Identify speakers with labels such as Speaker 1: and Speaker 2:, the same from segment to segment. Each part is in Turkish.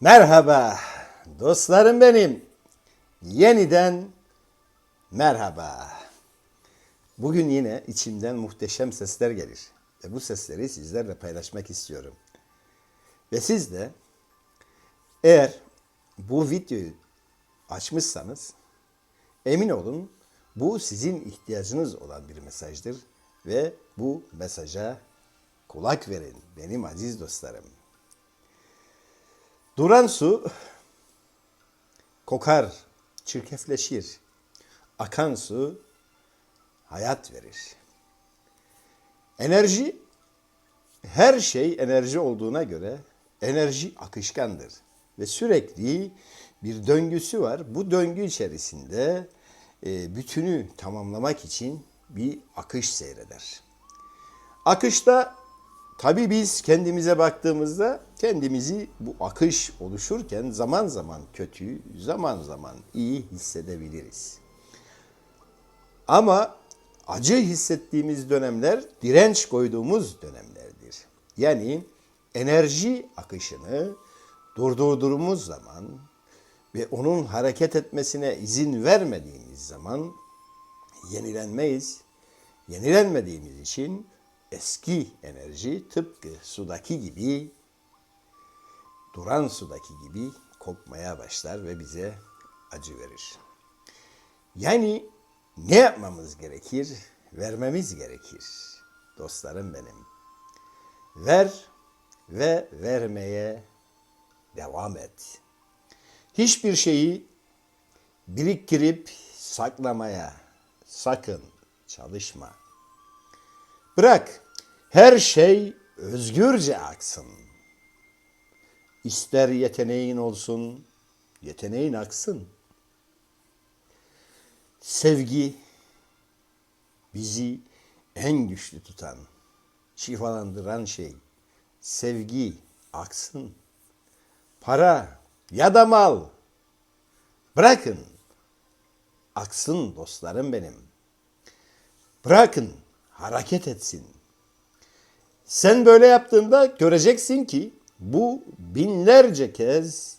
Speaker 1: Merhaba dostlarım benim. Yeniden merhaba. Bugün yine içimden muhteşem sesler gelir. Ve bu sesleri sizlerle paylaşmak istiyorum. Ve siz de eğer bu videoyu açmışsanız emin olun bu sizin ihtiyacınız olan bir mesajdır ve bu mesaja kulak verin benim aziz dostlarım. Duran su kokar, çirkefleşir. Akan su hayat verir. Enerji her şey enerji olduğuna göre enerji akışkandır ve sürekli bir döngüsü var. Bu döngü içerisinde e, bütünü tamamlamak için bir akış seyreder. Akışta tabii biz kendimize baktığımızda kendimizi bu akış oluşurken zaman zaman kötü, zaman zaman iyi hissedebiliriz. Ama acı hissettiğimiz dönemler direnç koyduğumuz dönemlerdir. Yani enerji akışını durdurduğumuz zaman ve onun hareket etmesine izin vermediğimiz zaman yenilenmeyiz. Yenilenmediğimiz için eski enerji tıpkı sudaki gibi duran sudaki gibi kokmaya başlar ve bize acı verir. Yani ne yapmamız gerekir? Vermemiz gerekir. Dostlarım benim. Ver ve vermeye devam et. Hiçbir şeyi biriktirip saklamaya sakın çalışma. Bırak her şey özgürce aksın. İster yeteneğin olsun, yeteneğin aksın. Sevgi bizi en güçlü tutan, şifalandıran şey. Sevgi aksın. Para ya da mal bırakın. Aksın dostlarım benim. Bırakın hareket etsin. Sen böyle yaptığında göreceksin ki bu binlerce kez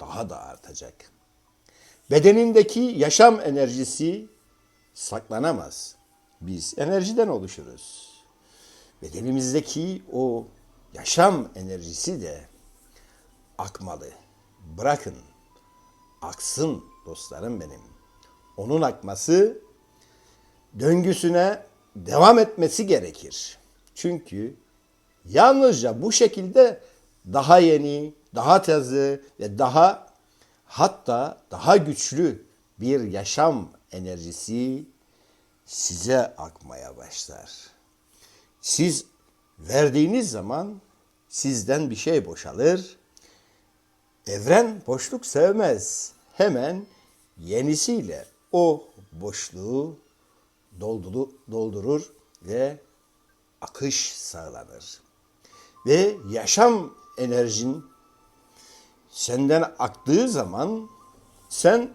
Speaker 1: daha da artacak. Bedenindeki yaşam enerjisi saklanamaz. Biz enerjiden oluşuruz. Bedenimizdeki o yaşam enerjisi de akmalı. Bırakın aksın dostlarım benim. Onun akması döngüsüne devam etmesi gerekir. Çünkü yalnızca bu şekilde daha yeni, daha taze ve daha hatta daha güçlü bir yaşam enerjisi size akmaya başlar. Siz verdiğiniz zaman sizden bir şey boşalır. Evren boşluk sevmez. Hemen yenisiyle o boşluğu dolduru, doldurur ve akış sağlanır. Ve yaşam enerjin senden aktığı zaman sen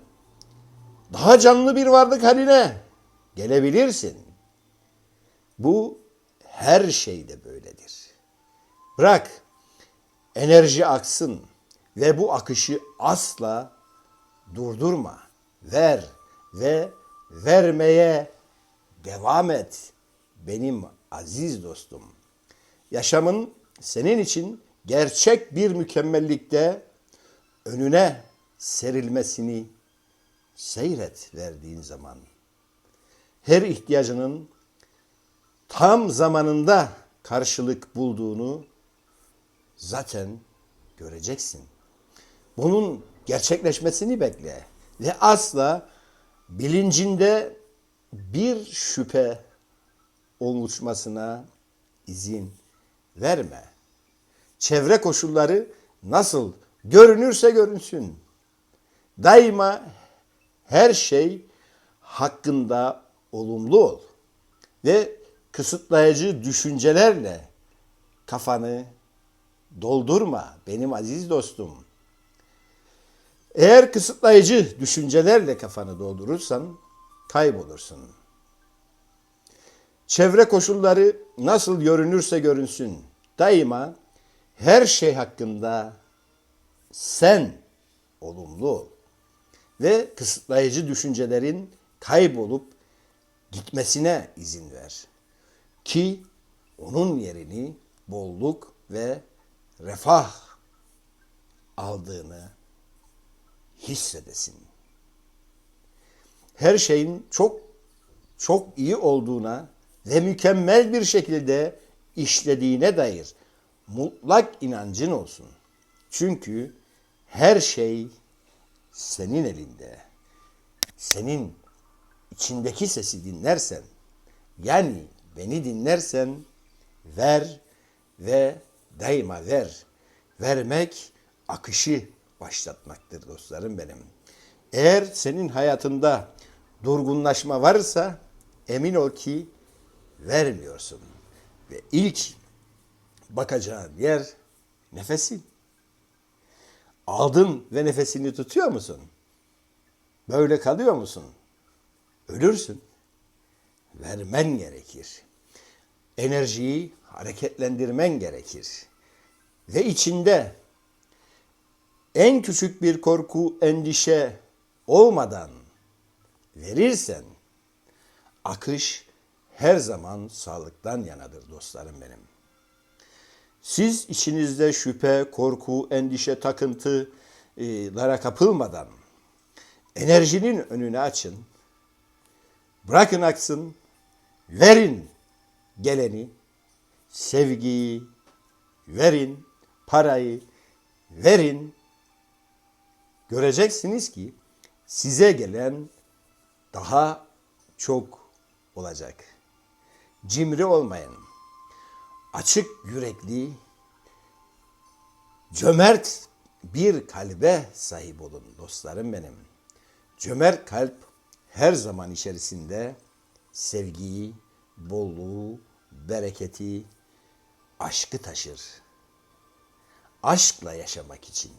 Speaker 1: daha canlı bir varlık haline gelebilirsin. Bu her şeyde böyledir. Bırak enerji aksın ve bu akışı asla durdurma. Ver ve vermeye devam et benim aziz dostum. Yaşamın senin için gerçek bir mükemmellikte önüne serilmesini seyret verdiğin zaman. Her ihtiyacının tam zamanında karşılık bulduğunu zaten göreceksin. Bunun gerçekleşmesini bekle ve asla bilincinde bir şüphe oluşmasına izin verme. Çevre koşulları nasıl görünürse görünsün. Daima her şey hakkında olumlu ol ve kısıtlayıcı düşüncelerle kafanı doldurma benim aziz dostum. Eğer kısıtlayıcı düşüncelerle kafanı doldurursan kaybolursun. Çevre koşulları nasıl görünürse görünsün daima her şey hakkında Sen olumlu ol. Ve kısıtlayıcı düşüncelerin kaybolup gitmesine izin ver. Ki onun yerini bolluk ve refah aldığını hissedesin. Her şeyin çok çok iyi olduğuna ve mükemmel bir şekilde işlediğine dair mutlak inancın olsun. Çünkü her şey senin elinde. Senin içindeki sesi dinlersen, yani beni dinlersen ver ve daima ver. Vermek akışı başlatmaktır dostlarım benim. Eğer senin hayatında durgunlaşma varsa emin ol ki vermiyorsun. Ve ilk bakacağın yer nefesin. Aldın ve nefesini tutuyor musun? Böyle kalıyor musun? Ölürsün. Vermen gerekir. Enerjiyi hareketlendirmen gerekir. Ve içinde en küçük bir korku, endişe olmadan verirsen akış her zaman sağlıktan yanadır dostlarım benim. Siz içinizde şüphe, korku, endişe, takıntılara kapılmadan enerjinin önünü açın. Bırakın aksın. Verin geleni, sevgiyi, verin parayı, verin. Göreceksiniz ki size gelen daha çok olacak. Cimri olmayın. Açık yürekli, cömert bir kalbe sahip olun dostlarım benim. Cömert kalp her zaman içerisinde sevgiyi, bolluğu, bereketi, aşkı taşır. Aşkla yaşamak için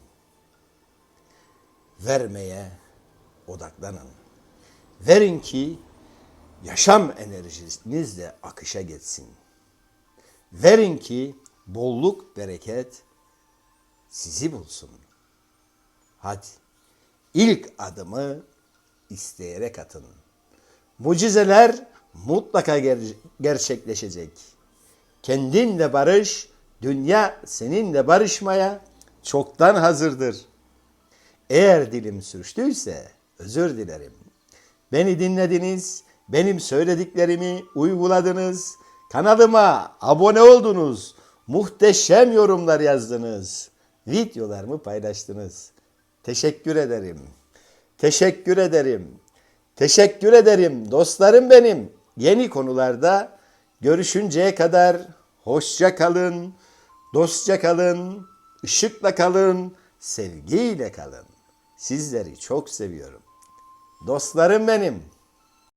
Speaker 1: vermeye odaklanın. Verin ki yaşam enerjiniz de akışa geçsin. Verin ki bolluk, bereket sizi bulsun. Hadi ilk adımı isteyerek atın. Mucizeler mutlaka ger- gerçekleşecek. Kendinle barış, dünya seninle barışmaya çoktan hazırdır. Eğer dilim sürçtüyse özür dilerim. Beni dinlediniz, benim söylediklerimi uyguladınız, kanalıma abone oldunuz, muhteşem yorumlar yazdınız, videolarımı paylaştınız. Teşekkür ederim. Teşekkür ederim. Teşekkür ederim dostlarım benim. Yeni konularda görüşünceye kadar hoşça kalın, dostça kalın, ışıkla kalın, sevgiyle kalın. Sizleri çok seviyorum. Dostlarım benim.